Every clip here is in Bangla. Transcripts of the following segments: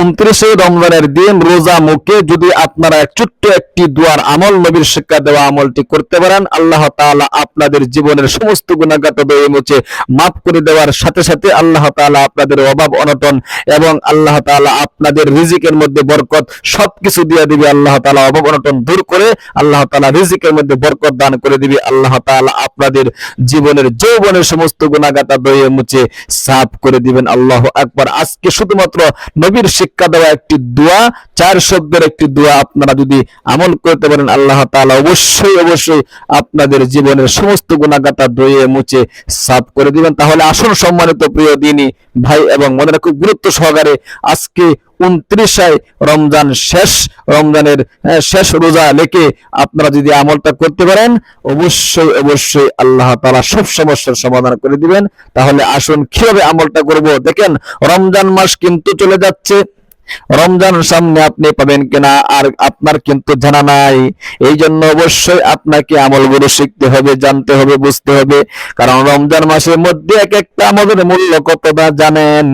উনত্রিশে রমজানের দিন রোজা মুখে যদি আপনারা ছোট্ট একটি দুয়ার আমল নবীর শিক্ষা দেওয়া আমলটি করতে পারেন, আল্লাহ তাআলা আপনাদের জীবনের সমস্ত গুণাগাত দয়ে মুছে মাফ করে দেওয়ার সাথে সাথে আল্লাহ তাআলা আপনাদের অভাব অনটন এবং আল্লাহ তাআলা আপনাদের রিজিকের মধ্যে বরকত সবকিছু দিয়ে দিবে। আল্লাহ তালা অভাব অনটন দূর করে আল্লাহ তাআলা রিজিকের মধ্যে বরকত দান করে দিবে। আল্লাহ তাআলা আপনাদের জীবনের যৌবনের সমস্ত গুণাগাতা দয়ে মুছে সাফ করে দিবেন। আল্লাহ আকবার। আজকে শুধুমাত্র নবীর শিক্ষা দেওয়া একটি দোয়া চার শব্দের একটি দোয়া আপনারা যদি আমল করতে পারেন, আল্লাহ তালা অবশ্যই অবশ্যই আপনাদের জীবনের সমস্ত গুণাগাতা দয়ে মুছে, সাফ করে দিবেন। তাহলে আসুন সম্মানিত প্রিয় দিনী ভাই এবং মনে খুব গুরুত্ব সহকারে আজকে উনত্রিশায় রমজান শেষ, রমজানের শেষ রোজা লেখে আপনারা যদি আমলটা করতে পারেন, অবশ্যই অবশ্যই আল্লাহ তাআলা সব সমস্যার সমাধান করে দিবেন। তাহলে আসুন কীভাবে আমলটা করব? দেখেন, রমজান মাস কিন্তু চলে যাচ্ছে। রমজান সামনে আপনি পাবেন কিনা আর আপনার কিন্তু জানা নাই। এই জন্য অবশ্যই আপনাকে আমলগুলো শিখতে হবে, জানতে হবে, বুঝতে হবে। কারণ রমজান মাসের মধ্যে এক একটা আমলের মূল্য কতটা জানেন?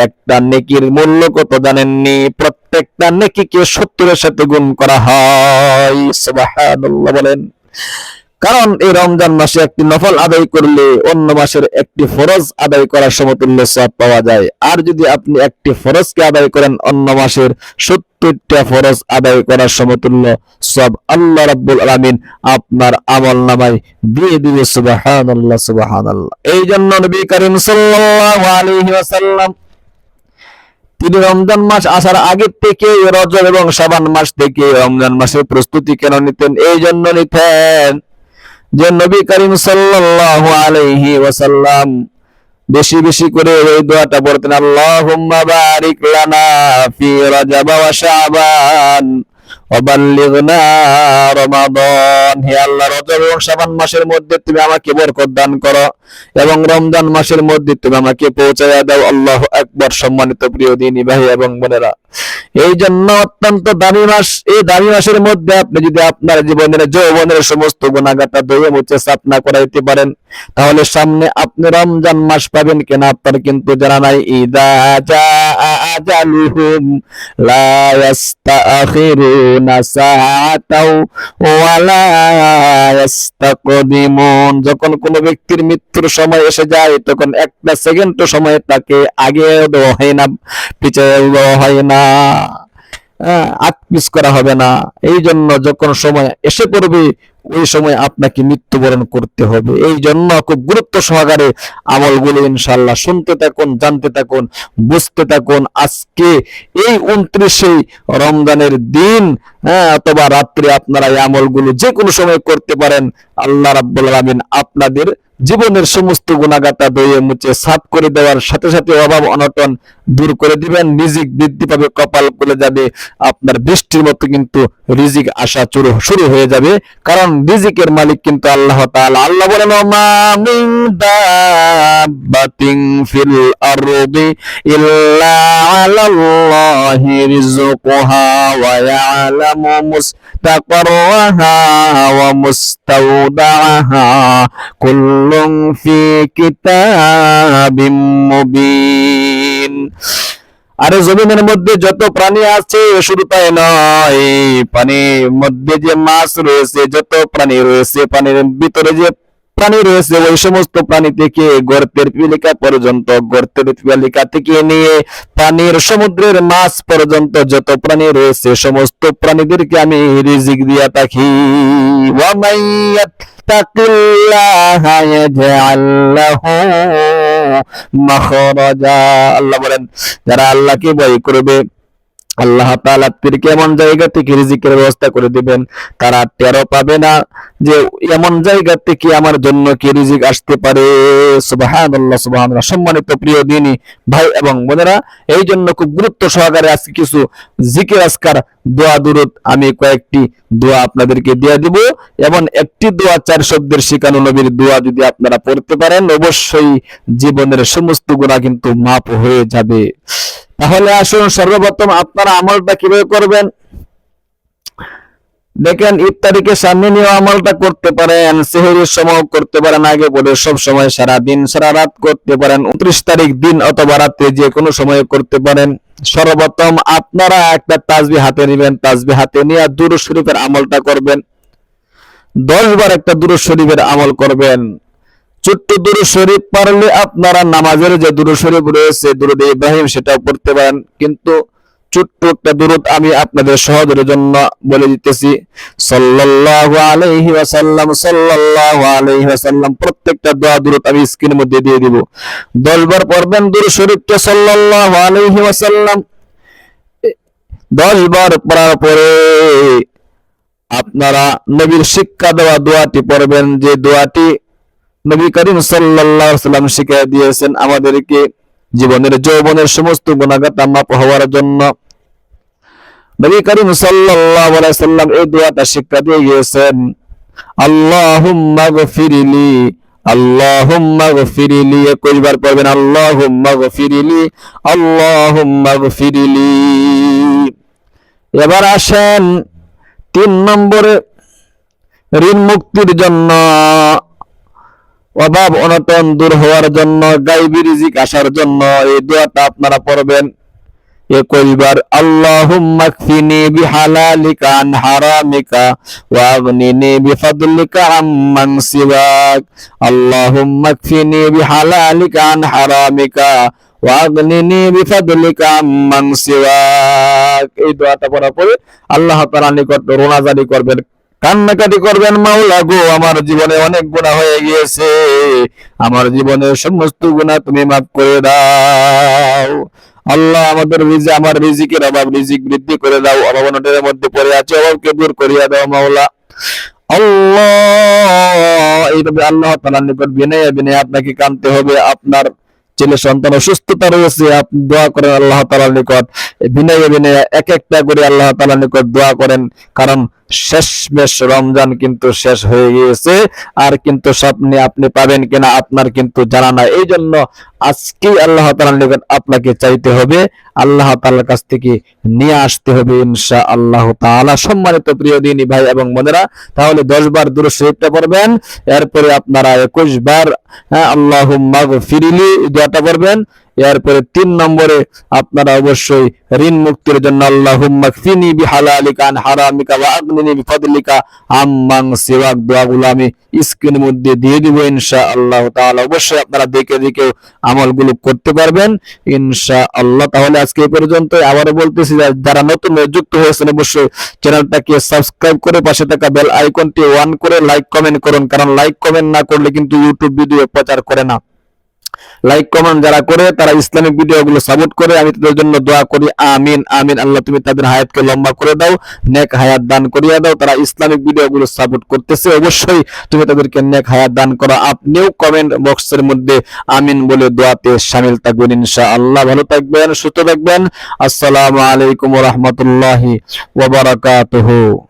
একটা নেকির মূল্য কত জানেননি? প্রত্যেকটা নেকিকে সত্তরের সাথে গুণ করা হয়। বলেন। কারণ এই রমজান মাসে একটি নফল আদায় করলে অন্য মাসের একটি ফরজ আদায় করার সমতুল্য সব পাওয়া যায়। আর যদি আপনি একটি ফরজকে আদায় করেন, অন্য মাসের সত্তরটা ফরজ আদায় করার সমতুল্য সব আল্লাহ রাব্বুল আলামিন আপনার আমল নামায় দিয়ে দিবে। সুবহানাল্লাহ সুবহানাল্লাহ। এই জন্য নবী করিম ওয়াসাল্লাম তিনি রমজান মাস আসার আগে থেকে রজব এবং সাবান মাস থেকে রমজান মাসের প্রস্তুতি কেন নিতেন? এই জন্য নিতেন যে নবী করিম সাল্লাল্লাহু আলাইহি ওয়াসাল্লাম বেশি বেশি করে ওই দোয়াটা পড়তেন আল্লাহুম্মা বারিক লানা ফি রজব ওয়া শাবান হে আল্লাহ এবং মাসের মধ্যে তুমি আমাকে করো এবং রমজান মাসের মধ্যে তুমি আমাকে দাও। আল্লাহু আকবার। সম্মানিত প্রিয় দিনী ভাই এবং বোনেরা, এই জন্য অত্যন্ত দামি মাস। এই দামি মাসের মধ্যে আপনি যদি আপনার জীবনের যৌবনের সমস্ত গুণাগাতা দইয়ে মুছে সাফ না করাইতে পারেন, তাহলে সামনে আপনি রমজান মাস পাবেন কিনা আপনার কিন্তু জানা নাই। ইদা জা আজালুহুম লা ইয়াস্তাখিরুনা। যখন কোনো ব্যক্তির মৃত্যুর সময় এসে যায়, তখন একটা সেকেন্ড সময় তাকে আগে দেওয়া হয় না পিছিয়ে দেওয়া হয় না। আটপিস করা হবে না। এই জন্য যখন সময় এসে পড়বে ওই সময় আপনাকে মৃত্যুবরণ করতে হবে। এই জন্য খুব গুরুত্ব সহকারে আমলগুলো ইনশাল্লাহ শুনতে থাকুন, জানতে থাকুন, বুঝতে থাকুন। আজকে এই উনত্রিশে রমজানের দিন হ্যাঁ অথবা রাত্রে আপনারা এই আমলগুলো যে কোনো সময় করতে পারেন। আল্লাহ রাব্বুল আলামিন আপনাদের জীবনের সমস্ত গুণাগাতা দইয়ে মুছে সাফ করে দেওয়ার সাথে সাথে অভাব অনটন দূর করে দিবেন। রিজিক বৃদ্ধি পাবে, কপাল খুলে যাবে, আপনার বৃষ্টির মতো কিন্তু রিজিক আসা শুরু শুরু হয়ে যাবে। কারণ রিজিকের মালিক কিন্তু আল্লাহ তাআলা। আল্লাহ বলেন মা মিন ফিল আরদি ইল্লা আলাল্লাহি রিজকুহা ওয়া ইয়ালামু ওয়া মুস্তাওদাহা ফি কিতাবিম মুবিন। আরে জমিনের মধ্যে যত প্রাণী আছে শুধু তাই নয়। পানির মধ্যে যে মাছ রয়েছে, যত প্রাণী রয়েছে, পানির ভিতরে যে প্রাণী রয়েছে, ওই সমস্ত প্রাণী থেকে গর্তের পিলিকা পর্যন্ত, গর্তের পিলিকা থেকে নিয়ে পানির সমুদ্রের মাছ পর্যন্ত যত প্রাণী রয়েছে, সমস্ত প্রাণীদেরকে আমি রিজিক দিয়া থাকি। ওয়ামাইয়াত তাকিল্লাহা ইয়াজআল লাহু। মাখরাজা। আল্লাহ বলেন, যারা আল্লাহকে ভয় করবে, আল্লাহ তাআলা তাদেরকে এমন জায়গা থেকে রিজিকের ব্যবস্থা করে দিবেন। তারা টেরো পাবে না যে এমন জায়গা থেকে আমার জন্য কি রিজিক আসতে পারে। সুবহানাল্লাহ সুবহানাল্লাহ। সম্মানিত প্রিয় দিনী ভাই এবং বোনেরা এই জন্য খুব গুরুত্ব সহকারে আজকে কিছু জিকির আজকার দোয়া দুরুদ, আমি কয়েকটি দোয়া আপনাদেরকে দিয়ে দিব। এবং একটি দোয়া চার শব্দের শিকানু নবীর দোয়া যদি আপনারা পড়তে পারেন, অবশ্যই জীবনের সমস্ত গুণা কিন্তু মাপ হয়ে যাবে। তাহলে আসুন সর্বপ্রথম আপনারা আমলটা কীভাবে করবেন? দেখেন, ইফতারিকে সামনে নিয়ে আমলটা করতে পারেন, সেহরির সময় করতে পারেন, আগে বলে সব সময় সারা দিন সারা রাত করতে পারেন, উনত্রিশ তারিখ দিন অথবা রাতে যে কোনো সময় করতে পারেন। সর্বপ্রথম আপনারা একটা তাজবি হাতে নেবেন তাজবি হাতে নিয়ে দুরু শরীফের আমলটা করবেন। দশ বার একটা দুরু শরীফের আমল করবেন। ছোট্ট দুরু শরীফ পারলে আপনারা নামাজের যে দুরু শরীফ রয়েছে, দুরুদ ইব্রাহিম সেটাও পড়তে পারেন। কিন্তু ছোট্ট একটা দুরুদ আমি আপনাদের সহজের জন্য বলে দিতেছি। সাল্লাল্লাহু আলাইহি ওয়াসাল্লাম, সাল্লাল্লাহু আলাইহি ওয়াসাল্লাম, প্রত্যেকটা দোয়া দুরুদ আমি স্ক্রিনের মধ্যে দিয়ে দিব। 10 বার পড়বেন দুরু শরীফটা সাল্লাল্লাহু আলাইহি ওয়াসাল্লাম। 10 বার পড়ার পরে আপনারা নবীর শিক্ষা দেওয়া দোয়াটি পড়বেন। যে দোয়াটি নবী করিম সাল্লাল্লাহু সাল্লাম শিখিয়ে দিয়েছেন আমাদেরকে জীবনের যৌবনের সমস্ত গুণাগাত মাপ হওয়ার জন্য নবী করিম সাল্লাল্লাহু আলাইহি সাল্লাম এই দোয়াটা শিক্ষা দিয়ে গিয়েছেন, আল্লাহুম্মা গফিরলি আল্লাহুম্মা গফিরলি কয়বার পড়বেন, আল্লাহুম্মা গফিরলি আল্লাহুম্মা গফিরলি এবার আসেন তিন নম্বরে ঋণ মুক্তির জন্য। অভাব অনটন দূর হওয়ার জন্য, গাইবি রিজিক আসার জন্য এই দোয়াটা আপনারা পড়বেন। একইবার আল্লাহুম্মা কফিনি বিহালালিকা আন হারামিকা ওয়া আগনিনি বিফাদলিকা আম্মান সিওয়াক। আল্লাহুম্মা কফিনি বিহালালিকা আন হারামিকা ওয়া আগনিনি বিফাদলিকা আম্মান সিওয়াক। এই দোয়াটা আল্লাহ তাআলার নিকট রোনাজারি করবেন। কান্নাকাটি করবেন মাওলা গো, আমার জীবনে অনেক গুনাহ হয়ে গিয়েছে। আমার জীবনের সমস্ত গুনাহ তুমি মাফ করে দাও। আল্লাহ আমাদের রিজি আমার রিজিকের অভাব, রিজিক বৃদ্ধি করে দাও। অভাব অনটনের মধ্যে পড়ে আছে, অভাবকে দূর করিয়া দাও মাওলা। আল্লাহ, এইভাবে আল্লাহ তাআলার নিকট বিনয় বিনয় আপনাকে কানতে হবে। আপনার ছেলে সন্তান অসুস্থতা রয়েছে আপনি দোয়া করেন আল্লাহ তাআলার নিকট। বিনয় বিনয় এক একটা করে আল্লাহ তাআলার নিকট দোয়া করেন। কারণ শেষ বেশ রমজান কিন্তু শেষ হয়ে গিয়েছে। আর কিন্তু স্বপ্নে আপনি পাবেন কিনা আপনার কিন্তু জানা নাই। এই জন্য আজকেই আল্লাহ তাআলার নিকট আপনাকে চাইতে হবে। আল্লাহ তাআলার কাছ থেকে নিয়ে আসতে হবে ইনশা আল্লাহ তাআলা। সম্মানিত প্রিয় দিনী ভাই এবং বোনেরা, তাহলে দশ বার দূর শরীফটা পড়বেন, এরপরে আপনারা একুশ বার হ্যাঁ আল্লাহুম্মা গফিরলি দোয়াটা পড়বেন, এরপরে তিন নম্বরে আপনারা অবশ্যই ঋণ মুক্তির জন্য আল্লাহুম্মা কফিনি বিহালালিকা হারামিকা ওয়া আগনিনি আম্মান সিওয়াক দোয়াগুলো আমি স্ক্রিনের মধ্যে দিয়ে দিব ইনশাআল্লাহ তাআলা। অবশ্যই আপনারা দেখে দেখে আমলগুলো করতে পারবেন। ইনশা আল্লাহ তাহলে আজকে এই পর্যন্ত আবারও বলতেছি, যারা নতুন যুক্ত হয়েছেন, অবশ্যই চ্যানেলটাকে সাবস্ক্রাইব করে পাশে থাকা বেল আইকনটি অন করে লাইক কমেন্ট করুন। কারণ লাইক কমেন্ট না করলে কিন্তু ইউটিউব ভিডিও প্রচার করে না। লাইক কমেন্ট যারা করে, তারা ইসলামিক ভিডিওগুলো সাপোর্ট করে। আমি তাদের জন্য দোয়া করি। আমিন আমিন। আল্লাহ, তুমি তাদের হায়াতকে লম্বা করে দাও, নেক হায়াত দান করিয়া দাও। তারা ইসলামিক ভিডিওগুলো সাপোর্ট করতেছে। অবশ্যই তুমি তাদেরকে নেক হায়াত দান করো। আপনিও কমেন্ট বক্সের মধ্যে আমিন বলে দোয়াতে শামিল থাকবেন ইনশাআল্লাহ। ভালো থাকবেন, সুস্থ থাকবেন। আসসালামু আলাইকুম রাহমাতুল্লাহি ওয়া বারাকাতুহু।